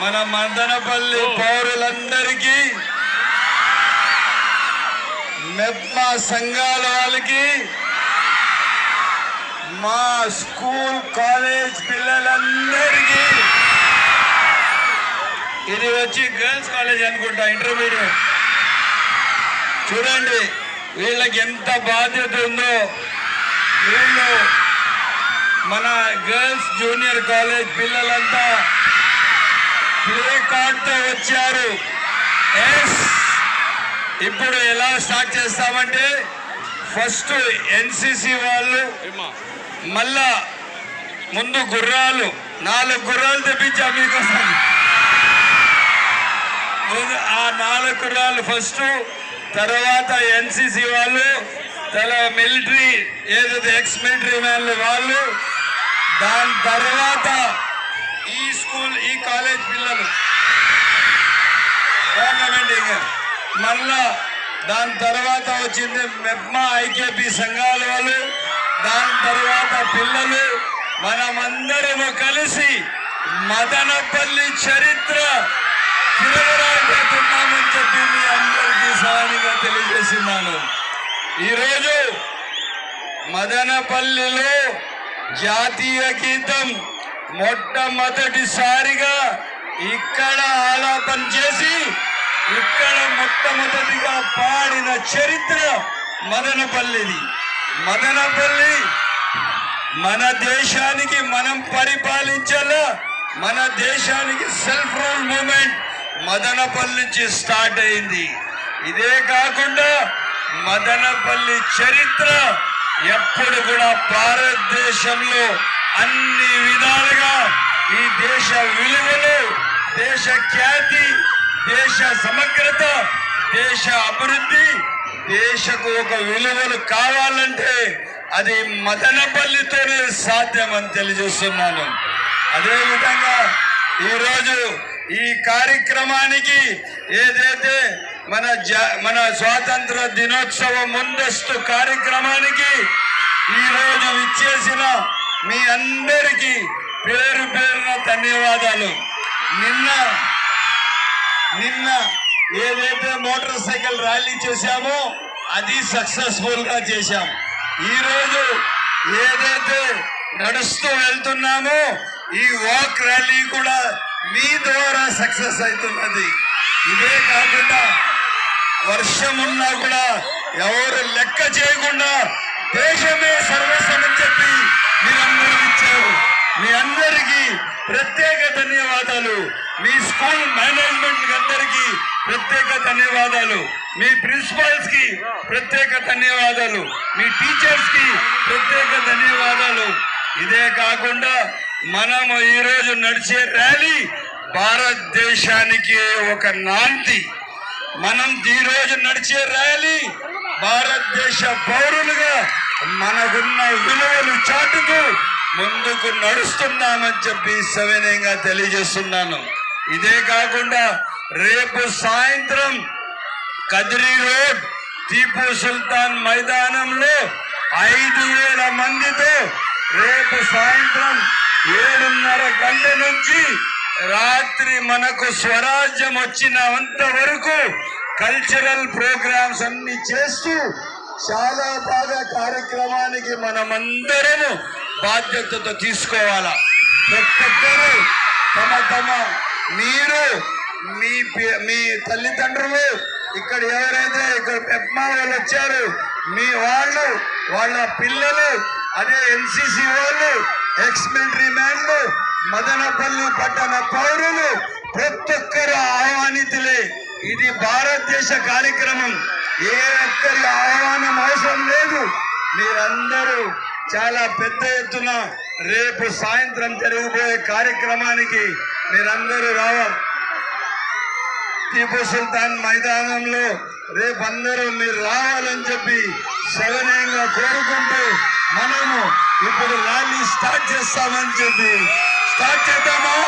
మన మదనపల్లి పౌరులందరికీ మెప్మా సంఘాల వాళ్ళకి మా స్కూల్ కాలేజ్ పిల్లలందరికీ ఇది వచ్చి గర్ల్స్ కాలేజ్ అనుకుంటా ఇంటర్మీడియట్. చూడండి వీళ్ళకి ఎంత బాధ్యత ఉందో. వీళ్ళు మన గర్ల్స్ జూనియర్ కాలేజ్ పిల్లలంతా ప్లే కార్డ్తో వచ్చారు. ఎస్ ఇప్పుడు ఎలా స్టార్ట్ చేస్తామంటే ఫస్ట్ ఎన్సిసి వాళ్ళు మళ్ళా ముందు గుర్రాలు నాలుగు గుర్రాలు తెప్పించా మీకోసం. ఆ నాలుగు గుర్రాలు ఫస్ట్ తర్వాత ఎన్సిసి వాళ్ళు తల మిలిటరీ ఏదైతే ఎక్స్ మిలిటరీ మ్యాన్లు వాళ్ళు దాని తర్వాత ఈ స్కూల్ ఈ కాలేజ్ పిల్లలు. గవర్నమెంట్ మళ్ళా దాని తర్వాత వచ్చింది మెప్మా ఐకేపీ సంఘాల వాళ్ళు. దాని తర్వాత పిల్లలు. మనమందరము కలిసి మదనపల్లి చరిత్ర తిరగరాకపోతున్నామని చెప్పి మీ అందరికీ సహాయంగా తెలియజేస్తున్నాను. ఈరోజు మదనపల్లిలో జాతీయ గీతం మొట్టమొదటిసారిగా ఇక్కడ ఆలాపన చేసి ఇక్కడ మొట్టమొదటిగా పాడిన చరిత్ర మదనపల్లిది. మదనపల్లి మన దేశానికి మనం పరిపాలించాలా? మన దేశానికి సెల్ఫ్ రూల్ మూమెంట్ మదనపల్లి నుంచి స్టార్ట్ అయింది. ఇదే కాకుండా మదనపల్లి చరిత్ర ఎప్పుడు కూడా భారతదేశంలో అన్ని విధాలుగా ఈ దేశ విలువలు దేశ ఖ్యాతి దేశ సమగ్రత దేశ అభివృద్ధి దేశకు ఒక విలువలు కావాలంటే అది మదనపల్లితోనే సాధ్యం అని తెలియజేస్తున్నాను. అదేవిధంగా ఈరోజు ఈ కార్యక్రమానికి ఏదైతే మన మన స్వాతంత్ర దినోత్సవ ముందస్తు కార్యక్రమానికి ఈరోజు విచ్చేసిన మీ అందరికీ పేరు పేరున ధన్యవాదాలు. నిన్న నిన్న ఏదైతే మోటార్ సైకిల్ ర్యాలీ చేశామో అది సక్సెస్ఫుల్గా చేశాం. ఈరోజు ఏదైతే నడుస్తూ వెళ్తున్నామో ఈ వాక్ ర్యాలీ కూడా మీ ద్వారా సక్సెస్ అవుతున్నది. ఇదే కాకుండా వర్షం ఉన్నా కూడా ఎవరు లెక్క చేయకుండా దేశమే సర్వస్వమని చెప్పి మీరందరూ ఇచ్చారు. మీ అందరికీ ప్రత్యేక ధన్యవాదాలు. మీ స్కూల్ మేనేజ్మెంట్ అందరికీ ప్రత్యేక ధన్యవాదాలు. మీ ప్రిన్సిపాల్స్కి ప్రత్యేక ధన్యవాదాలు. మీ టీచర్స్కి ప్రత్యేక ధన్యవాదాలు. ఇదే కాకుండా మనము ఈరోజు నడిచే ర్యాలీ భారతదేశానికి ఒక నాంది. మనం ఈ రోజు నడిచే ర్యాలీ భారతదేశ పౌరులుగా మనకున్న విలువలు చాటుతూ ముందుకు నడుస్తున్నామని చెప్పి సవినయంగా తెలియజేస్తున్నాను. ఇదే కాకుండా రేపు సాయంత్రం కదిరి రోడ్ టీపు సుల్తాన్ మైదానంలో ఐదు వేల మందితో రేపు సాయంత్రం ఏడున్నర గంట నుంచి రాత్రి మనకు స్వరాజ్యం వచ్చినంత వరకు కల్చరల్ ప్రోగ్రామ్స్ అన్ని చేస్తూ చాలా బాగా కార్యక్రమానికి మనమందరము బాధ్యతతో తీసుకోవాలా. ప్రతి తమ తమ మీరు మీ మీ తల్లిదండ్రులు ఇక్కడ ఎవరైతే ఇక్కడ పెప్మా వాళ్ళు వచ్చారు మీ వాళ్ళు వాళ్ళ పిల్లలు అదే ఎన్సిసి వాళ్ళు ఎక్స్ మిలిటరీ మ్యాన్లు మదనపల్లి పట్టణ పౌరులు ప్రతి ఒక్కరు ఆహ్వానితులు ఇది భారతదేశ కార్యక్రమం. ఏ ఒక్కరి ఆహ్వానం అవసరం లేదు. మీరందరూ చాలా పెద్ద ఎత్తున రేపు సాయంత్రం జరగబోయే కార్యక్రమానికి మీరందరూ రావాలి. టీపు సుల్తాన్ మైదానంలో రేపు అందరూ మీరు రావాలని చెప్పి సవినయంగా కోరుకుంటూ మనము ఇప్పుడు ర్యాలీ స్టార్ట్ చేస్తామని చెప్పి స్టార్ట్ చేద్దామా?